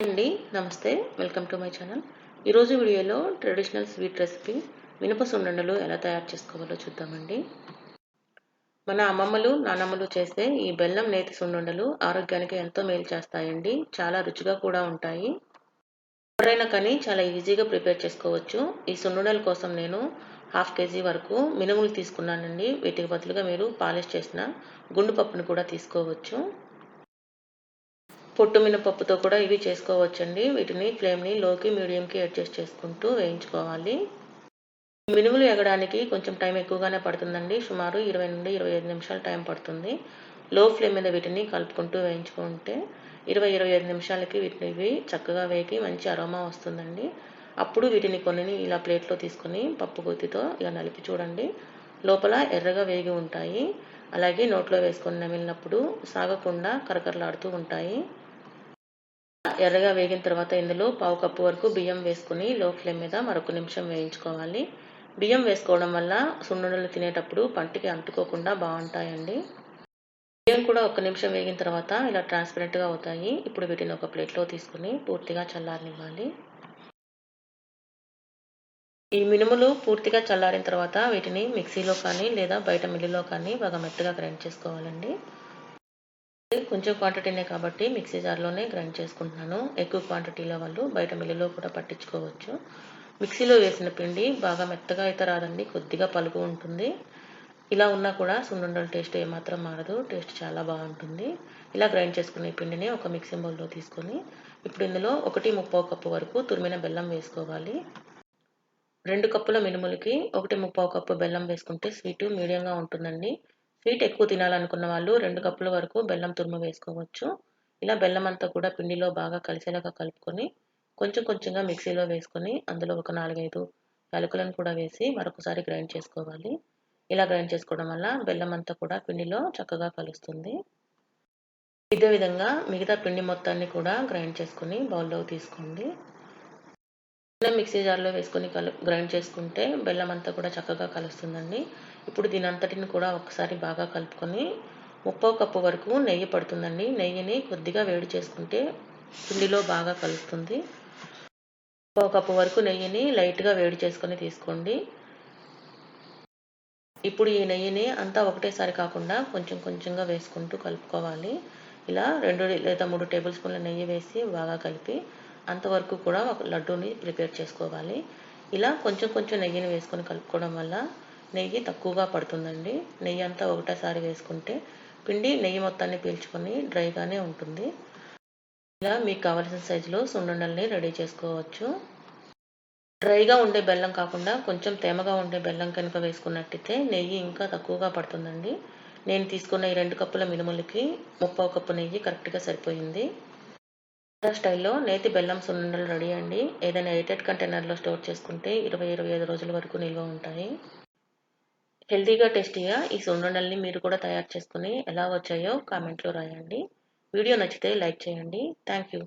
అండి నమస్తే. Welcome to my channel. ఈరోజు వీడియోలో ట్రెడిషనల్ స్వీట్ రెసిపీ మినప సున్నుండలు ఎలా తయారు చేసుకోవాలో చూద్దామండి. మన అమ్మమ్మలు నానమ్మలు చేస్తే ఈ బెల్లం నేతి సున్నుండలు ఆరోగ్యానికి ఎంతో మేలు చేస్తాయండి. చాలా రుచిగా కూడా ఉంటాయి. ఎవరైనా కానీ చాలా ఈజీగా ప్రిపేర్ చేసుకోవచ్చు. ఈ సున్నుండల కోసం నేను హాఫ్ కేజీ వరకు మినుములు తీసుకున్నానండి. వీటికి బదులుగా మీరు పాలిష్ చేసిన గుండు పప్పును కూడా తీసుకోవచ్చు. పొట్టు మినపప్పుతో కూడా ఇవి చేసుకోవచ్చండి. వీటిని ఫ్లేమ్ని లోకి మీడియంకి అడ్జస్ట్ చేసుకుంటూ వేయించుకోవాలి. మినుములు ఎగడానికి కొంచెం టైం ఎక్కువగానే పడుతుందండి. సుమారు ఇరవై నుండి ఇరవై ఐదు నిమిషాలు టైం పడుతుంది. లో ఫ్లేమ్ మీద వీటిని కలుపుకుంటూ వేయించుకుంటే ఇరవై ఇరవై ఐదు నిమిషాలకి వీటిని ఇవి చక్కగా వేగి మంచి అరోమా వస్తుందండి. అప్పుడు వీటిని కొన్ని ఇలా ప్లేట్లో తీసుకొని పప్పు గుత్తితో ఇలా నలిపి చూడండి. లోపల ఎర్రగా వేగి ఉంటాయి. అలాగే నోట్లో వేసుకొని నమిలినప్పుడు సాగకుండా కరకరలాడుతూ ఉంటాయి. ఎర్రగా వేగిన తర్వాత ఇందులో పావు కప్పు వరకు బియ్యం వేసుకుని లో ఫ్లేమ్ మీద మరొక నిమిషం వేయించుకోవాలి. బియ్యం వేసుకోవడం వల్ల సున్నుండలు తినేటప్పుడు పంటికి అంటుకోకుండా బాగుంటాయండి. బియ్యం కూడా ఒక నిమిషం వేగిన తర్వాత ఇలా ట్రాన్స్పరెంట్గా అవుతాయి. ఇప్పుడు వీటిని ఒక ప్లేట్లో తీసుకుని పూర్తిగా చల్లారనివ్వాలి. ఈ మినుములు పూర్తిగా చల్లారిన తర్వాత వీటిని మిక్సీలో కానీ లేదా బయట మిల్లులో కానీ బాగా మెత్తగా గ్రైండ్ చేసుకోవాలండి. కొంచెం క్వాంటిటీనే కాబట్టి మిక్సీ జార్లోనే గ్రైండ్ చేసుకుంటున్నాను. ఎక్కువ క్వాంటిటీలో వాళ్ళు బయట మిల్లులో కూడా పట్టించుకోవచ్చు. మిక్సీలో వేసిన పిండి బాగా మెత్తగా అయితే రాదండి కొద్దిగా పలుకు ఉంటుంది. ఇలా ఉన్నా కూడా సున్నుండల టేస్ట్ ఏమాత్రం మారదు టేస్ట్ చాలా బాగుంటుంది. ఇలా గ్రైండ్ చేసుకునే పిండిని ఒక మిక్సీ బౌల్లో తీసుకొని ఇప్పుడు ఇందులో ఒకటి ముప్పావు కప్పు వరకు తురిమిన బెల్లం వేసుకోవాలి. రెండు కప్పుల మినుములకి ఒకటి ముప్పావు కప్పు బెల్లం వేసుకుంటే స్వీటు మీడియంగా ఉంటుందండి. స్వీట్ ఎక్కువ తినాలనుకున్న వాళ్ళు రెండు కప్పుల వరకు బెల్లం తురుము వేసుకోవచ్చు. ఇలా బెల్లం అంతా కూడా పిండిలో బాగా కలిసేలాగా కలుపుకొని కొంచెం కొంచెంగా మిక్సీలో వేసుకొని అందులో ఒక నాలుగైదు యాలకులను కూడా వేసి మరొకసారి గ్రైండ్ చేసుకోవాలి. ఇలా గ్రైండ్ చేసుకోవడం వల్ల బెల్లం అంతా కూడా పిండిలో చక్కగా కలుస్తుంది. ఇదే విధంగా మిగతా పిండి మొత్తాన్ని కూడా గ్రైండ్ చేసుకొని బౌల్లో తీసుకోండి. మిక్సీ జార్లో వేసుకొని కలు గ్రైండ్ చేసుకుంటే బెల్లం అంతా కూడా చక్కగా కలుస్తుందండి. ఇప్పుడు దీని అంతటిని కూడా ఒకసారి బాగా కలుపుకొని ముప్పో కప్పు వరకు నెయ్యి పడుతుందండి. నెయ్యిని కొద్దిగా వేడి చేసుకుంటే పిండిలో బాగా కలుస్తుంది ముప్పో కప్పు వరకు నెయ్యిని లైట్గా వేడి చేసుకొని తీసుకోండి. ఇప్పుడు ఈ నెయ్యిని అంతా ఒకటేసారి కాకుండా కొంచెం కొంచెంగా వేసుకుంటూ కలుపుకోవాలి. ఇలా రెండు లేదా మూడు టేబుల్ స్పూన్ల నెయ్యి వేసి బాగా కలిపి అంతవరకు కూడా ఒక లడ్డూని ప్రిపేర్ చేసుకోవాలి. ఇలా కొంచెం కొంచెం నెయ్యిని వేసుకొని కలుపుకోవడం వల్ల నెయ్యి తక్కువగా పడుతుందండి. నెయ్యి అంతా ఒకటేసారి వేసుకుంటే పిండి నెయ్యి మొత్తాన్ని పీల్చుకొని డ్రైగానే ఉంటుంది. ఇలా మీకు కావలసిన సైజులో సున్నుండల్ని రెడీ చేసుకోవచ్చు. డ్రైగా ఉండే బెల్లం కాకుండా కొంచెం తేమగా ఉండే బెల్లం కనుక వేసుకున్నట్టయితే నెయ్యి ఇంకా తక్కువగా పడుతుందండి. నేను తీసుకున్న ఈ రెండు కప్పుల మినుములకి ముప్పావు కప్పు నెయ్యి కరెక్ట్గా సరిపోయింది. స్టైల్లో నేతి బెల్లం సున్నుండలు రెడీ అండి. ఏదైనా ఎయిటెడ్ కంటైనర్లో స్టోర్ చేసుకుంటే ఇరవై ఇరవై ఐదు రోజుల వరకు నిల్వ ఉంటాయి. హెల్తీగా టేస్టీగా ఈ సున్నుండల్ని మీరు కూడా తయారు చేసుకుని ఎలా వచ్చాయో కామెంట్లో రాయండి. వీడియో నచ్చితే లైక్ చేయండి. Thank you.